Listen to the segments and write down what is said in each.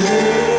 Yeah.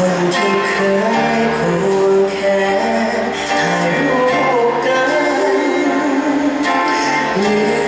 คนที่เคยควแขนถ่ายรูปกัน